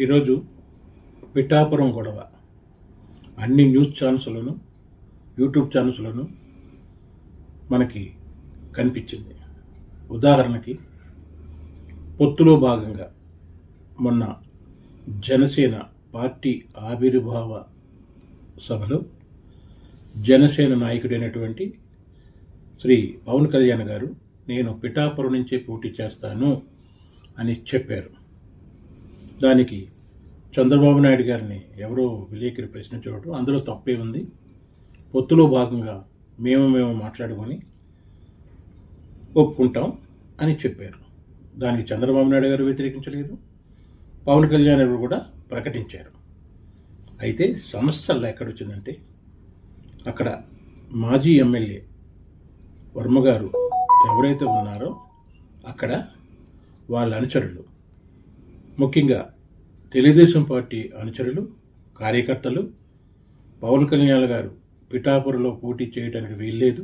ఈరోజు పిఠాపురం గొడవ. అన్ని న్యూస్ ఛానల్స్లోను యూట్యూబ్ ఛానల్స్లోను మనకి కనిపించింది. ఉదాహరణకి పొత్తులో భాగంగా మొన్న జనసేన పార్టీ ఆవిర్భావ సభలో జనసేన నాయకుడైనటువంటి శ్రీ పవన్ కళ్యాణ్ గారు నేను పిఠాపురం నుంచే పోటీ చేస్తాను అని చెప్పారు. దానికి చంద్రబాబు నాయుడు గారిని ఎవరో విలేకరి ప్రశ్నించడం అందులో తప్పే ఉంది. పొత్తులో భాగంగా మేము మేము మాట్లాడుకొని ఒప్పుకుంటాం అని చెప్పారు. దానికి చంద్రబాబు నాయుడు గారు వ్యతిరేకించలేదు. పవన్ కళ్యాణ్ గారు కూడా ప్రకటించారు. అయితే సమస్యల్లో ఎక్కడొచ్చిందంటే అక్కడ మాజీ ఎమ్మెల్యే వర్మ గారు ఎవరైతే ఉన్నారో అక్కడ వాళ్ళ అనుచరులు ముఖ్యంగా తెలుగుదేశం పార్టీ అనుచరులు కార్యకర్తలు పవన్ కళ్యాణ్ గారు పిఠాపురంలో పోటీ చేయడానికి వీల్లేదు.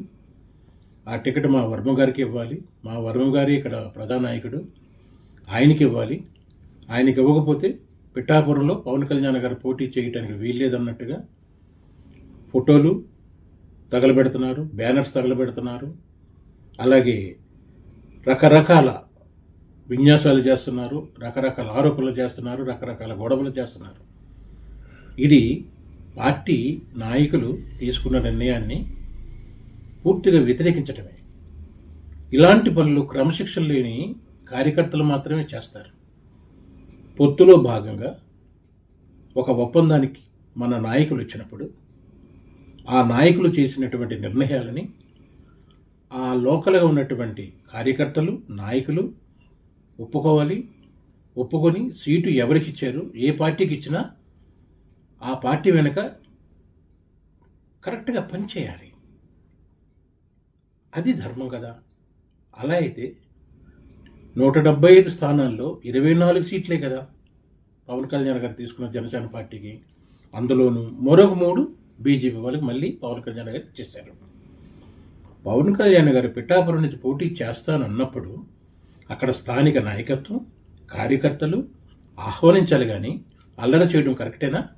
ఆ టికెట్ మా వర్మ గారికి ఇవ్వాలి. మా వర్మ గారి ఇక్కడ ప్రధానాయకుడు ఆయనకి ఇవ్వాలి. ఆయనకి ఇవ్వకపోతే పిఠాపురంలో పవన్ కళ్యాణ్ గారు పోటీ చేయడానికి వీల్లేదన్నట్టుగా ఫోటోలు తగలబెడుతున్నారు బ్యానర్స్ తగలబెడుతున్నారు. అలాగే రకరకాల విన్యాసాలు చేస్తున్నారు రకరకాల ఆరోపణలు చేస్తున్నారు రకరకాల గొడవలు చేస్తున్నారు. ఇది పార్టీ నాయకులు తీసుకున్న నిర్ణయాన్ని పూర్తిగా వ్యతిరేకించటమే. ఇలాంటి పనులు క్రమశిక్షణ లేని కార్యకర్తలు మాత్రమే చేస్తారు. పొత్తులో భాగంగా ఒక ఒప్పందానికి మన నాయకులు ఇచ్చినప్పుడు ఆ నాయకులు చేసినటువంటి నిర్ణయాలని ఆ లోకల్గా ఉన్నటువంటి కార్యకర్తలు నాయకులు ఒప్పుకోవాలి ఒప్పుకొని సీటు ఎవరికి ఇచ్చారు ఏ పార్టీకి ఇచ్చినా ఆ పార్టీ వెనుక కరెక్ట్గా పనిచేయాలి. అది ధర్మం కదా. అలా అయితే నూట డెబ్బై ఐదు స్థానాల్లో ఇరవై నాలుగు సీట్లే కదా పవన్ కళ్యాణ్ గారు తీసుకున్న జనసేన పార్టీకి. అందులోనూ మరొక మూడు బీజేపీ వాళ్ళకి మళ్ళీ పవన్ కళ్యాణ్ గారు ఇచ్చేశారు. పవన్ కళ్యాణ్ గారు పిఠాపురం నుంచి పోటీ చేస్తానన్నప్పుడు అక్కడ స్థానిక నాయకత్వం కార్యకర్తలు ఆహ్వానించాలి కానీ అల్లర చేయడం కరెక్టేనా?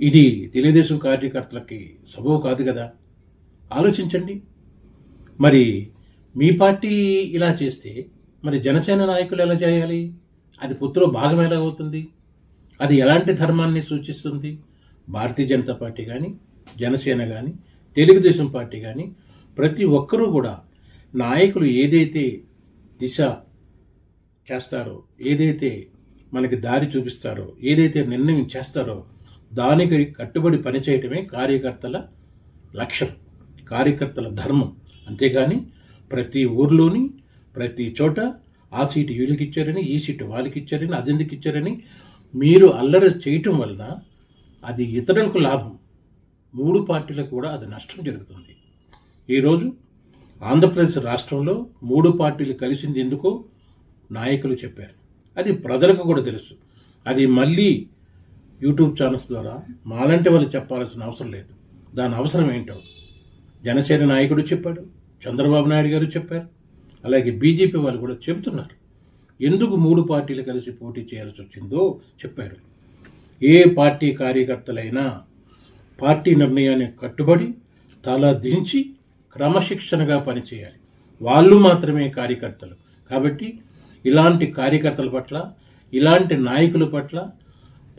ఇది తెలుగుదేశం కార్యకర్తలకి సబబు కాదు కదా. ఆలోచించండి. మరి మీ పార్టీ ఇలా చేస్తే మరి జనసేన నాయకులు ఎలా చేయాలి? అది పొత్తులో భాగం ఎలా అవుతుంది? అది ఎలాంటి ధర్మాన్ని సూచిస్తుంది? భారతీయ జనతా పార్టీ కానీ జనసేన కానీ తెలుగుదేశం పార్టీ కానీ ప్రతి ఒక్కరూ కూడా నాయకులు ఏదైతే దిశ చేస్తారో ఏదైతే మనకి దారి చూపిస్తారో ఏదైతే నిర్ణయం చేస్తారో దానికి కట్టుబడి పనిచేయటమే కార్యకర్తల లక్ష్యం కార్యకర్తల ధర్మం. అంతేగాని ప్రతి ఊర్లోని ప్రతి చోట ఆ సీటు వీళ్ళకి ఇచ్చారని ఈ సీటు వాళ్ళకి ఇచ్చారని అది ఎందుకు ఇచ్చారని మీరు అల్లరి చేయటం వలన అది ఇతరులకు లాభం. మూడు పార్టీలకు కూడా అది నష్టం జరుగుతుంది. ఈరోజు ఆంధ్రప్రదేశ్ రాష్ట్రంలో మూడు పార్టీలు కలిసింది ఎందుకో నాయకులు చెప్పారు. అది ప్రజలకు కూడా తెలుసు. అది మళ్ళీ యూట్యూబ్ ఛానల్స్ ద్వారా మాలాంటి వాళ్ళు చెప్పాల్సిన అవసరం లేదు. దాని అవసరం ఏంటో జనసేన నాయకుడు చెప్పాడు చంద్రబాబు నాయుడు గారు చెప్పారు అలాగే బీజేపీ వాళ్ళు కూడా చెబుతున్నారు. ఎందుకు మూడు పార్టీలు కలిసి పోటీ చేయాల్సి వచ్చిందో చెప్పారు ఏ పార్టీ కార్యకర్తలైనా పార్టీ నిర్ణయాన్ని కట్టుబడి తల దించి క్రమశిక్షణగా పనిచేయాలి. వాళ్ళు మాత్రమే కార్యకర్తలు. కాబట్టి ఇలాంటి కార్యకర్తల పట్ల ఇలాంటి నాయకుల పట్ల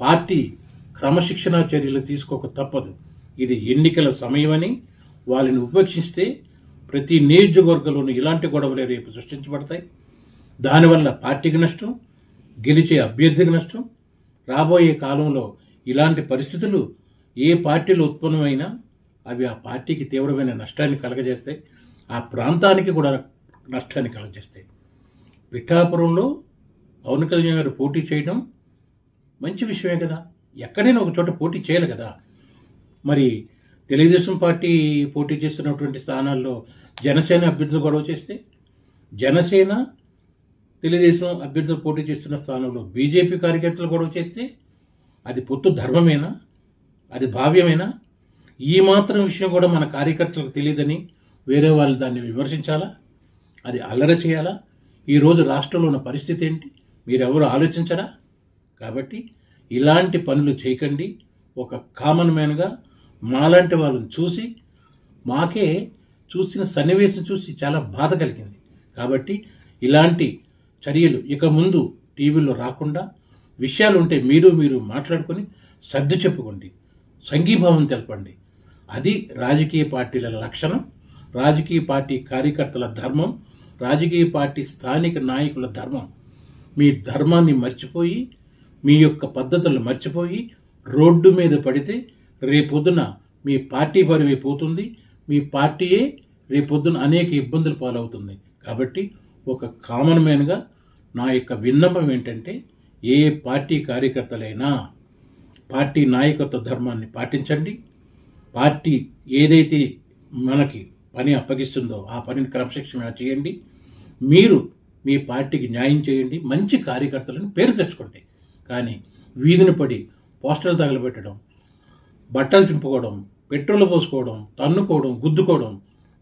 పార్టీ క్రమశిక్షణా చర్యలు తీసుకోక తప్పదు. ఇది ఎన్నికల సమయమని వాళ్ళని ఉపేక్షిస్తే ప్రతి నియోజకవర్గంలోనూ ఇలాంటి గొడవలే రేపు సృష్టించబడతాయి. దానివల్ల పార్టీకి నష్టం గెలిచే అభ్యర్థికి నష్టం రాబోయే కాలంలో ఇలాంటి పరిస్థితులు ఏ పార్టీలు ఉత్పన్నమైనా అవి ఆ పార్టీకి తీవ్రమైన నష్టాన్ని కలగజేస్తాయి. ఆ ప్రాంతానికి కూడా నష్టాన్ని కలగజేస్తాయి. పిఠాపురంలో పవన్ కళ్యాణ్ గారు పోటీ చేయడం మంచి విషయమే కదా. ఎక్కడైనా ఒక చోట పోటీ చేయాలి కదా. మరి తెలుగుదేశం పార్టీ పోటీ చేస్తున్నటువంటి స్థానాల్లో జనసేన అభ్యర్థులు గొడవ చేస్తే జనసేన తెలుగుదేశం అభ్యర్థులు పోటీ చేస్తున్న స్థానంలో బీజేపీ కార్యకర్తలు గొడవ చేస్తే అది పొత్తు ధర్మమేనా? అది భావ్యమేనా? ఈ మాత్రం విషయం కూడా మన కార్యకర్తలకు తెలియదని వేరే వాళ్ళు దాన్ని విమర్శించాలా? అది అల్లరి చేయాలా? ఈరోజు రాష్ట్రంలో ఉన్న పరిస్థితి ఏంటి? మీరెవరు ఆలోచించరా? కాబట్టి ఇలాంటి పనులు చేయకండి. ఒక కామన్ మ్యాన్గా మాలాంటి వాళ్ళని చూసి మాకే చూసిన సన్నివేశం చూసి చాలా బాధ కలిగింది. కాబట్టి ఇలాంటి చర్యలు ఇక ముందు టీవీలో రాకుండా విషయాలు ఉంటే మీరు మీరు మాట్లాడుకొని సర్ది చెప్పుకోండి. సంఘీభావం తెలపండి. అది రాజకీయ పార్టీల లక్షణం రాజకీయ పార్టీ కార్యకర్తల ధర్మం రాజకీయ పార్టీ స్థానిక నాయకుల ధర్మం. మీ ధర్మాన్ని మర్చిపోయి మీ యొక్క పద్ధతులు మర్చిపోయి రోడ్డు మీద పడితే రేపొద్దున మీ పార్టీ పరివే పోతుంది మీ పార్టీయే రేపొద్దున అనేక ఇబ్బందులు పాలవుతుంది. కాబట్టి ఒక కామన్ మ్యాన్గా నా యొక్క విన్నపం ఏంటంటే ఏ పార్టీ కార్యకర్తలైనా పార్టీ నాయకత్వ ధర్మాన్ని పాటించండి. పార్టీ ఏదైతే మనకి పని అప్పగిస్తుందో ఆ పనిని క్రమశిక్షణ చేయండి. మీరు మీ పార్టీకి న్యాయం చేయండి. మంచి కార్యకర్తలను పేరు తెచ్చుకోండి. కానీ వీధిని పడి పోస్టర్లు తగలబెట్టడం బట్టలు చింపుకోవడం పెట్రోల్ పోసుకోవడం తన్నుకోవడం గుద్దుకోవడం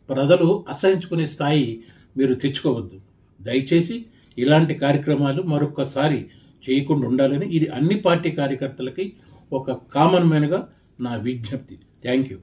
ప్రజలు అసహించుకునే స్థాయి మీరు తెచ్చుకోవద్దు. దయచేసి ఇలాంటి కార్యక్రమాలు మరొకసారి చేయకుండా ఉండాలని ఇది అన్ని పార్టీ కార్యకర్తలకి ఒక కామన్ మ్యాన్గా నా విజ్ఞప్తి. Thank you.